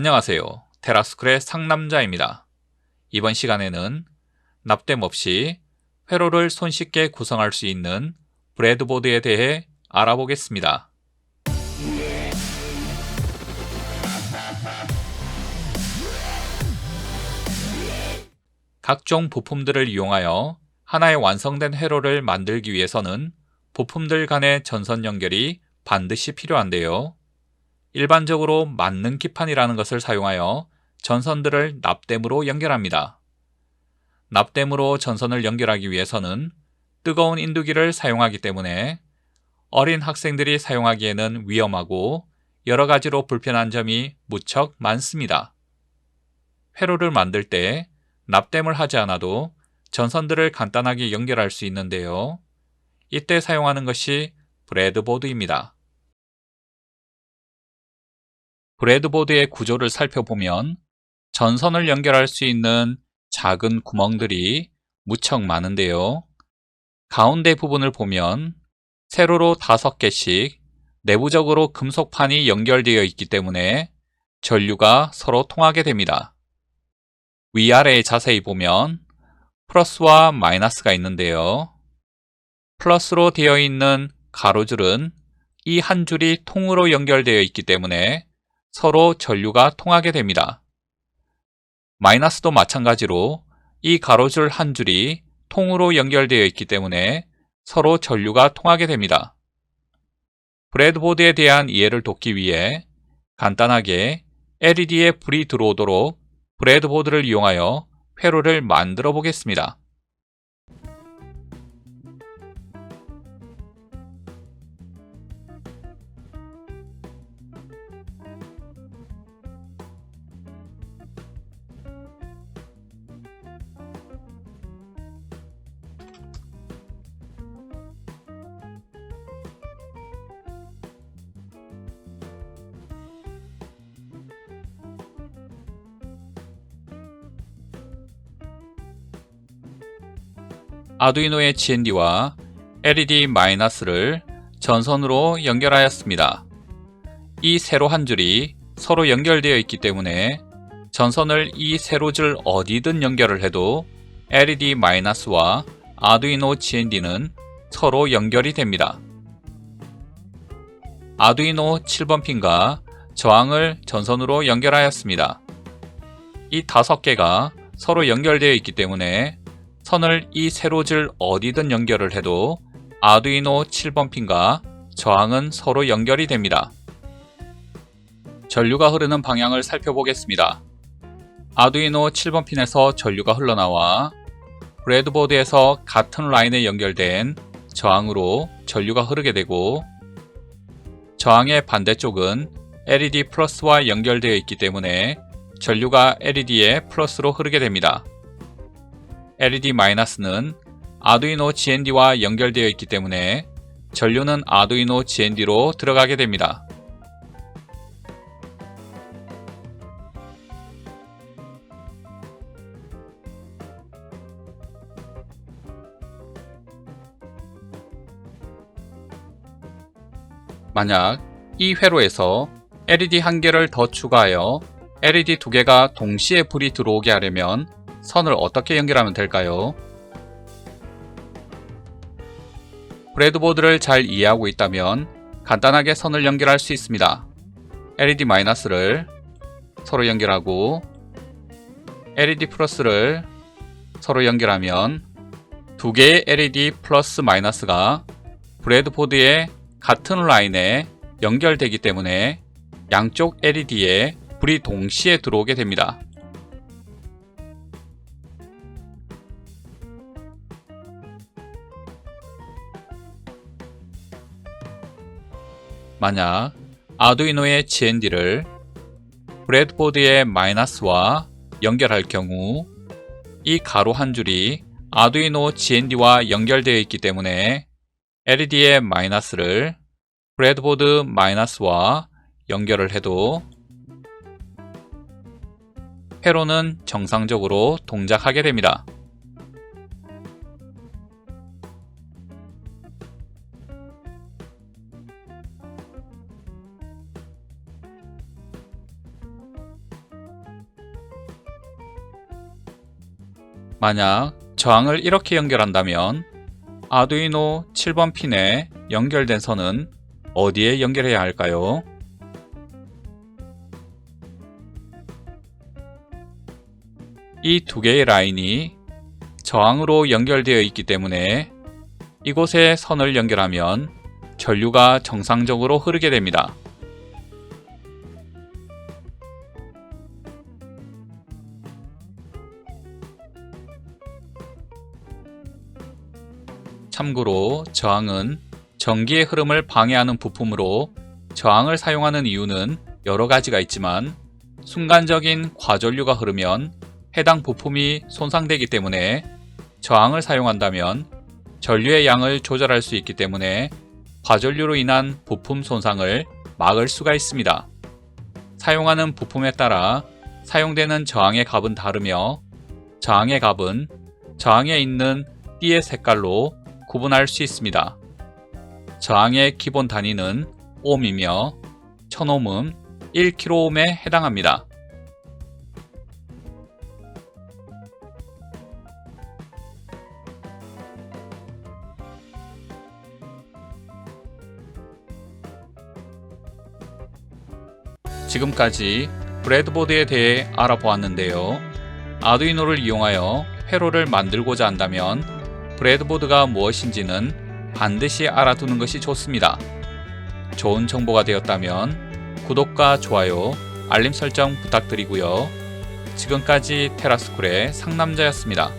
안녕하세요. 테라스쿨의 상남자입니다. 이번 시간에는 납땜 없이 회로를 손쉽게 구성할 수 있는 브레드보드에 대해 알아보겠습니다. 각종 부품들을 이용하여 하나의 완성된 회로를 만들기 위해서는 부품들 간의 전선 연결이 반드시 필요한데요. 일반적으로 맞는 기판이라는 것을 사용하여 전선들을 납땜으로 연결합니다. 납땜으로 전선을 연결하기 위해서는 뜨거운 인두기를 사용하기 때문에 어린 학생들이 사용하기에는 위험하고 여러 가지로 불편한 점이 무척 많습니다. 회로를 만들 때 납땜을 하지 않아도 전선들을 간단하게 연결할 수 있는데요. 이때 사용하는 것이 브레드보드입니다. 브레드보드의 구조를 살펴보면 전선을 연결할 수 있는 작은 구멍들이 무척 많은데요. 가운데 부분을 보면 세로로 5개씩 내부적으로 금속판이 연결되어 있기 때문에 전류가 서로 통하게 됩니다. 위아래에 자세히 보면 플러스와 마이너스가 있는데요. 플러스로 되어 있는 가로줄은 이 한 줄이 통으로 연결되어 있기 때문에 서로 전류가 통하게 됩니다. 마이너스도 마찬가지로 이 가로줄 한 줄이 통으로 연결되어 있기 때문에 서로 전류가 통하게 됩니다. 브레드보드에 대한 이해를 돕기 위해 간단하게 LED에 불이 들어오도록 브레드보드를 이용하여 회로를 만들어 보겠습니다. 아두이노의 GND와 LED-를 전선으로 연결하였습니다. 이 세로 한 줄이 서로 연결되어 있기 때문에 전선을 이 세로줄 어디든 연결을 해도 LED-와 아두이노 GND는 서로 연결이 됩니다. 아두이노 7번 핀과 저항을 전선으로 연결하였습니다. 이 다섯 개가 서로 연결되어 있기 때문에 선을 이 세로줄 어디든 연결을 해도 아두이노 7번 핀과 저항은 서로 연결이 됩니다. 전류가 흐르는 방향을 살펴보겠습니다. 아두이노 7번 핀에서 전류가 흘러나와 브레드보드에서 같은 라인에 연결된 저항으로 전류가 흐르게 되고 저항의 반대쪽은 LED 플러스와 연결되어 있기 때문에 전류가 LED에 플러스로 흐르게 됩니다. LED-는 아두이노 GND와 연결되어 있기 때문에 전류는 아두이노 GND로 들어가게 됩니다. 만약 이 회로에서 LED 한 개를 더 추가하여 LED 두 개가 동시에 불이 들어오게 하려면 선을 어떻게 연결하면 될까요? 브레드보드를 잘 이해하고 있다면 간단하게 선을 연결할 수 있습니다. LED-를 서로 연결하고 LED 플러스를 서로 연결하면 두 개의 LED 플러스 마이너스가 브레드보드의 같은 라인에 연결되기 때문에 양쪽 LED에 불이 동시에 들어오게 됩니다. 만약 아두이노의 GND를 브레드보드의 마이너스와 연결할 경우 이 가로 한 줄이 아두이노 GND와 연결되어 있기 때문에 LED의 마이너스를 브레드보드 마이너스와 연결을 해도 회로는 정상적으로 동작하게 됩니다. 만약 저항을 이렇게 연결한다면 아두이노 7번 핀에 연결된 선은 어디에 연결해야 할까요? 이 두 개의 라인이 저항으로 연결되어 있기 때문에 이곳에 선을 연결하면 전류가 정상적으로 흐르게 됩니다. 참고로 저항은 전기의 흐름을 방해하는 부품으로 저항을 사용하는 이유는 여러 가지가 있지만 순간적인 과전류가 흐르면 해당 부품이 손상되기 때문에 저항을 사용한다면 전류의 양을 조절할 수 있기 때문에 과전류로 인한 부품 손상을 막을 수가 있습니다. 사용하는 부품에 따라 사용되는 저항의 값은 다르며 저항의 값은 저항에 있는 띠의 색깔로 구분할 수 있습니다. 저항의 기본 단위는 옴이며 1000옴은 1kΩ에 해당합니다. 지금까지 브레드보드에 대해 알아보았는데요. 아두이노를 이용하여 회로를 만들고자 한다면 브레드보드가 무엇인지는 반드시 알아두는 것이 좋습니다. 좋은 정보가 되었다면 구독과 좋아요, 알림 설정 부탁드리고요. 지금까지 테라스쿨의 상남자였습니다.